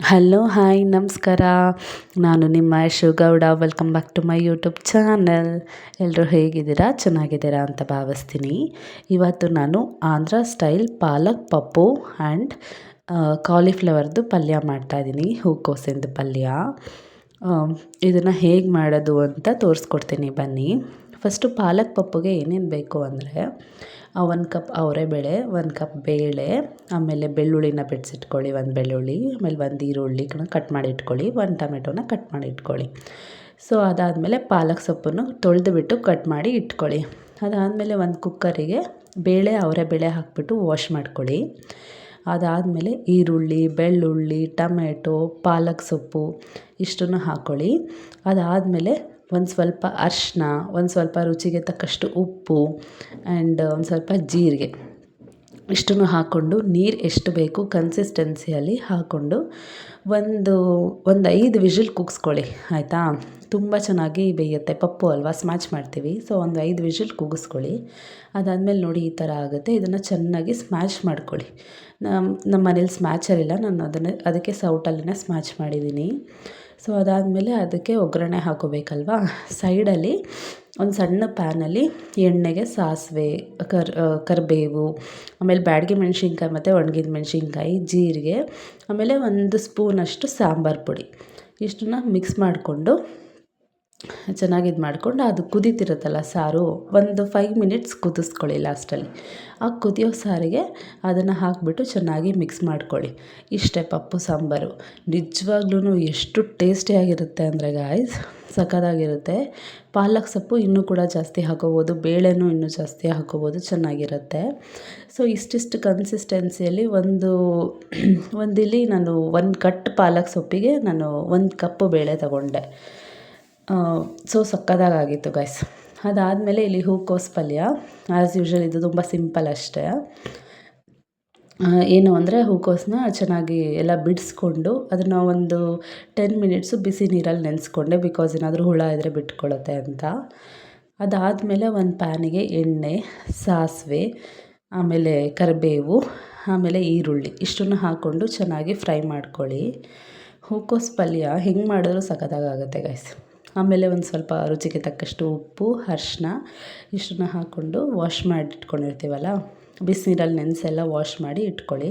Hello hi ನಮಸ್ಕಾರ. ನಾನು ನಿಮ್ಮ Shivagowda Gowda welcome back to my YouTube channel ಎಲ್ಲರೂ ಹೇಗಿದ್ದೀರಾ? ಚೆನ್ನಾಗಿದ್ದೀರಾ ಅಂತ ಭಾವಿಸ್ತೀನಿ. ಇವತ್ತು ನಾನು ಆಂಧ್ರ ಸ್ಟೈಲ್ ಪಾಲಕ್ ಪಪ್ಪು ಆ್ಯಂಡ್ ಕಾಲಿಫ್ಲವರ್ದು ಪಲ್ಯ ಮಾಡ್ತಾಯಿದ್ದೀನಿ ಹೂಕೋಸಿಂದು ಪಲ್ಯ. ಇದನ್ನು ಹೇಗೆ ಮಾಡೋದು ಅಂತ ತೋರಿಸ್ಕೊಡ್ತೀನಿ ಬನ್ನಿ. ಫಸ್ಟು ಪಾಲಕ್ ಪಪ್ಪುಗೆ ಏನೇನು ಬೇಕು ಅಂದರೆ ಒಂದು ಕಪ್ ಅವರೆಬೇಳೆ ಒಂದು ಕಪ್ ಬೇಳೆ, ಆಮೇಲೆ ಬೆಳ್ಳುಳ್ಳಿನ ಬೆಡ್ಸಿಟ್ಕೊಳ್ಳಿ, ಒಂದು ಬೆಳ್ಳುಳ್ಳಿ, ಆಮೇಲೆ ಒಂದು ಈರುಳ್ಳಿ ಕಟ್ ಮಾಡಿ ಇಟ್ಕೊಳ್ಳಿ, ಒಂದು ಟೊಮೆಟೊನ ಕಟ್ ಮಾಡಿ ಇಟ್ಕೊಳ್ಳಿ. ಸೊ ಅದಾದಮೇಲೆ ಪಾಲಕ್ ಸೊಪ್ಪನ್ನು ತೊಳೆದು ಬಿಟ್ಟು ಕಟ್ ಮಾಡಿ ಇಟ್ಕೊಳ್ಳಿ. ಅದಾದಮೇಲೆ ಒಂದು ಕುಕ್ಕರಿಗೆ ಬೇಳೆ ಅವರೆಬೇಳೆ ಹಾಕಿಬಿಟ್ಟು ವಾಶ್ ಮಾಡ್ಕೊಳ್ಳಿ. ಅದಾದಮೇಲೆ ಈರುಳ್ಳಿ, ಬೆಳ್ಳುಳ್ಳಿ ಟೊಮೆಟೊ ಪಾಲಕ್ ಸೊಪ್ಪು ಇಷ್ಟನ್ನು ಹಾಕ್ಕೊಳ್ಳಿ ಅದಾದಮೇಲೆ ಒಂದು ಸ್ವಲ್ಪ ಅರಿಶಿನ, ಒಂದು ಸ್ವಲ್ಪ ರುಚಿಗೆ ತಕ್ಕಷ್ಟು ಉಪ್ಪು ಆ್ಯಂಡ್ ಒಂದು ಸ್ವಲ್ಪ ಜೀರಿಗೆ. ಇಷ್ಟನ್ನು ಹಾಕ್ಕೊಂಡು ನೀರು ಎಷ್ಟು ಬೇಕು ಕನ್ಸಿಸ್ಟೆನ್ಸಿಯಲ್ಲಿ ಹಾಕ್ಕೊಂಡು ಒಂದು ಒಂದು ಐದು ವಿಷಿಲ್ ಕೂಗಿಸ್ಕೊಳ್ಳಿ, ಆಯಿತಾ? ತುಂಬ ಚೆನ್ನಾಗಿ ಬೇಯುತ್ತೆ, ಪಪ್ಪು ಅಲ್ವಾ? ಸ್ಮ್ಯಾಚ್ ಮಾಡ್ತೀವಿ. ಸೊ ಒಂದು ಐದು ವಿಷಿಲ್ ಕೂಗಿಸ್ಕೊಳ್ಳಿ. ಅದಾದಮೇಲೆ ನೋಡಿ ಈ ಥರ ಆಗುತ್ತೆ. ಇದನ್ನು ಚೆನ್ನಾಗಿ ಸ್ಮ್ಯಾಚ್ ಮಾಡ್ಕೊಳ್ಳಿ. ನಮ್ಮ ನಮ್ಮ ಮನೇಲಿ ಸ್ಮ್ಯಾಚರ್ ಇಲ್ಲ. ನಾನು ಅದನ್ನು, ಅದಕ್ಕೆ ಸೌಟಲ್ಲೇ ಸ್ಮ್ಯಾಚ್ ಮಾಡಿದ್ದೀನಿ. ಸೊ ಅದಾದಮೇಲೆ ಅದಕ್ಕೆ ಒಗ್ಗರಣೆ ಹಾಕೋಬೇಕಲ್ವಾ? ಸೈಡಲ್ಲಿ ಒಂದು ಸಣ್ಣ ಪ್ಯಾನಲ್ಲಿ ಎಣ್ಣೆಗೆ ಸಾಸಿವೆ, ಕರ್ ಕರಿಬೇವು, ಆಮೇಲೆ ಬ್ಯಾಡಗಿ ಮೆಣಸಿನ್ಕಾಯಿ ಮತ್ತು ಒಣಗಿದ ಮೆಣಸಿನ್ಕಾಯಿ, ಜೀರಿಗೆ, ಆಮೇಲೆ ಒಂದು ಸ್ಪೂನಷ್ಟು ಸಾಂಬಾರು ಪುಡಿ. ಇಷ್ಟನ್ನ ಮಿಕ್ಸ್ ಮಾಡಿಕೊಂಡು ಚೆನ್ನಾಗಿ ಇದು ಮಾಡಿಕೊಂಡು ಅದು ಕುದೀತಿರುತ್ತಲ್ಲ ಸಾರು, ಒಂದು ಫೈವ್ ಮಿನಿಟ್ಸ್ ಕುದಿಸ್ಕೊಳ್ಳಿ ಲಾಸ್ಟಲ್ಲಿ ಆ ಕುದಿಯೋ ಸಾರಿಗೆ ಅದನ್ನು ಹಾಕಿಬಿಟ್ಟು ಚೆನ್ನಾಗಿ ಮಿಕ್ಸ್ ಮಾಡ್ಕೊಳ್ಳಿ. ಇಷ್ಟೇ ಪಪ್ಪು ಸಾಂಬಾರು. ನಿಜವಾಗ್ಲೂ ಎಷ್ಟು ಟೇಸ್ಟಿಯಾಗಿರುತ್ತೆ ಅಂದರೆ ಗಾಯ್ಸ್ ಸಖತ್ತಾಗಿರುತ್ತೆ. ಪಾಲಕ್ ಸೊಪ್ಪು ಇನ್ನೂ ಕೂಡ ಜಾಸ್ತಿ ಹಾಕೋಬೋದು, ಬೇಳೆನೂ ಇನ್ನೂ ಜಾಸ್ತಿ ಹಾಕೋಬೋದು, ಚೆನ್ನಾಗಿರುತ್ತೆ. ಸೊ ಇಷ್ಟಿಷ್ಟು ಕನ್ಸಿಸ್ಟೆನ್ಸಿಯಲ್ಲಿ ಒಂದು, ಒಂದಿಲ್ಲಿ ನಾನು ಒಂದು ಕಟ್ ಪಾಲಕ್ ಸೊಪ್ಪಿಗೆ ನಾನು ಒಂದು ಕಪ್ಪು ಬೇಳೆ ತಗೊಂಡೆ. ಸೊ ಸಕ್ಕತ್ತಾಗಿತ್ತು ಗೈಸ್ ಅದಾದಮೇಲೆ ಇಲ್ಲಿ ಹೂಕೋಸು ಪಲ್ಯ. ಆ್ಯಸ್ ಯೂಶ್ವಲ್ ಇದು ತುಂಬ ಸಿಂಪಲ್ ಅಷ್ಟೇ. ಏನು ಅಂದರೆ ಹೂಕೋಸನ್ನ ಚೆನ್ನಾಗಿ ಎಲ್ಲ ಬಿಡಿಸ್ಕೊಂಡು ಅದನ್ನು ಒಂದು ಟೆನ್ ಮಿನಿಟ್ಸು ಬಿಸಿ ನೀರಲ್ಲಿ ನೆನೆಸ್ಕೊಂಡೆ ಬಿಕಾಸ್ ಏನಾದರೂ ಹುಳ ಇದ್ದರೆ ಬಿಟ್ಕೊಳ್ಳುತ್ತೆ ಅಂತ. ಅದಾದಮೇಲೆ ಒಂದು ಪ್ಯಾನಿಗೆ ಎಣ್ಣೆ, ಸಾಸಿವೆ, ಆಮೇಲೆ ಕರಿಬೇವು, ಆಮೇಲೆ ಈರುಳ್ಳಿ ಇಷ್ಟನ್ನು ಹಾಕ್ಕೊಂಡು ಚೆನ್ನಾಗಿ ಫ್ರೈ ಮಾಡ್ಕೊಳ್ಳಿ. ಹೂಕೋಸು ಪಲ್ಯ ಹೆಂಗೆ ಮಾಡಿದ್ರೂ ಸಖತ್ತಾಗುತ್ತೆ ಗೈಸ್ ಆಮೇಲೆ ಒಂದು ಸ್ವಲ್ಪ ರುಚಿಗೆ ತಕ್ಕಷ್ಟು ಉಪ್ಪು ಅರ್ಶಿನ ಇಷ್ಟನ್ನ ಹಾಕ್ಕೊಂಡು ವಾಶ್ ಮಾಡಿ ಇಟ್ಕೊಂಡಿರ್ತೀವಲ್ಲ, ಬಿಸಿನೀರಲ್ಲಿ ನೆನೆಸೆಲ್ಲ ವಾಶ್ ಮಾಡಿ ಇಟ್ಕೊಳ್ಳಿ.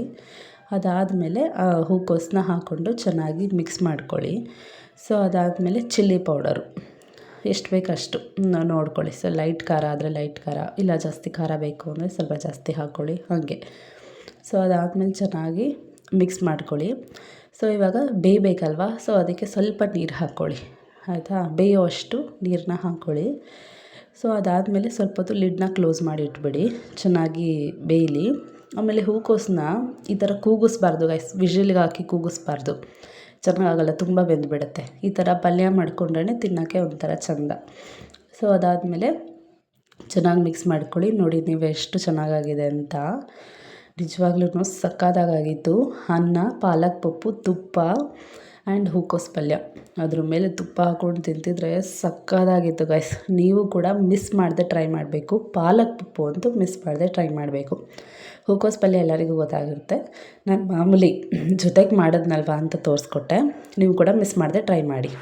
ಅದಾದಮೇಲೆ ಹೂಕೋಸನ್ನ ಹಾಕ್ಕೊಂಡು ಚೆನ್ನಾಗಿ ಮಿಕ್ಸ್ ಮಾಡ್ಕೊಳ್ಳಿ. ಸೊ ಅದಾದಮೇಲೆ ಚಿಲ್ಲಿ ಪೌಡರು ಎಷ್ಟು ಬೇಕು ಅಷ್ಟು. ನೋಡ್ಕೊಳ್ಳಿ. ಸೊ ಲೈಟ್ ಖಾರ ಆದರೆ ಲೈಟ್ ಖಾರ, ಇಲ್ಲ ಜಾಸ್ತಿ ಖಾರ ಬೇಕು ಅಂದರೆ ಸ್ವಲ್ಪ ಜಾಸ್ತಿ ಹಾಕ್ಕೊಳ್ಳಿ. ಹಾಗೆ. ಸೊ ಅದಾದಮೇಲೆ ಚೆನ್ನಾಗಿ ಮಿಕ್ಸ್ ಮಾಡ್ಕೊಳ್ಳಿ. ಸೊ ಇವಾಗ ಬೇಯಬೇಕಲ್ವಾ? ಸೊ ಅದಕ್ಕೆ ಸ್ವಲ್ಪ ನೀರು ಹಾಕ್ಕೊಳ್ಳಿ. ಆಯಿತಾ? ಬೇಯೋವಷ್ಟು ನೀರನ್ನ ಹಾಕ್ಕೊಳ್ಳಿ ಸೊ ಅದಾದಮೇಲೆ ಸ್ವಲ್ಪ ಹೊತ್ತು ಲಿಡ್ನ ಕ್ಲೋಸ್ ಮಾಡಿ ಇಟ್ಬಿಡಿ. ಚೆನ್ನಾಗಿ ಬೇಯಲಿ. ಆಮೇಲೆ ಹೂಕೋಸನ್ನ ಈ ಥರ ಕೂಗಿಸ್ಬಾರ್ದು ಗೈಸ್ ವಿಷಿಲ್ಗೆ ಹಾಕಿ ಕೂಗಿಸ್ಬಾರ್ದು. ಚೆನ್ನಾಗಾಗಲ್ಲ ತುಂಬ ಬೆಂದುಬಿಡುತ್ತೆ. ಈ ಥರ ಪಲ್ಯ ಮಾಡ್ಕೊಂಡ್ರೆ ತಿನ್ನೋಕ್ಕೆ ಒಂಥರ ಚೆಂದ. ಸೊ ಅದಾದಮೇಲೆ ಚೆನ್ನಾಗಿ ಮಿಕ್ಸ್ ಮಾಡ್ಕೊಳ್ಳಿ. ನೋಡಿ ನೀವು ಎಷ್ಟು ಚೆನ್ನಾಗಾಗಿದೆ ಅಂತ. ನಿಜವಾಗ್ಲೂ ಸಕ್ಕದಾಗಾಗಿತ್ತು ಅನ್ನ, ಪಾಲಕ್ ಪಪ್ಪು, ತುಪ್ಪ. ಆ್ಯಂಡ್ ಹೂಕೋಸ್ ಪಲ್ಯ ಅದ್ರ ಮೇಲೆ ತುಪ್ಪ ಹಾಕ್ಕೊಂಡು ತಿಂತಿದ್ರೆ ಸಕ್ಕತ್ತಾಗಿತ್ತು ಗೈಸ್ ನೀವು ಕೂಡ ಮಿಸ್ ಮಾಡದೆ ಟ್ರೈ ಮಾಡಬೇಕು. ಪಾಲಕ್ ಪಪ್ಪು ಅಂತೂ ಮಿಸ್ ಮಾಡದೆ ಟ್ರೈ ಮಾಡಬೇಕು. ಹೂಕೋಸ್ ಪಲ್ಯ ಎಲ್ಲರಿಗೂ ಗೊತ್ತಾಗಿರುತ್ತೆ. ನಾನು ಮಾಮೂಲಿ ಜೊತೆಗೆ ಮಾಡೋದ್ನಲ್ವಾ ಅಂತ ತೋರಿಸ್ಕೊಟ್ಟೆ. ನೀವು ಕೂಡ ಮಿಸ್ ಮಾಡದೆ ಟ್ರೈ ಮಾಡಿ.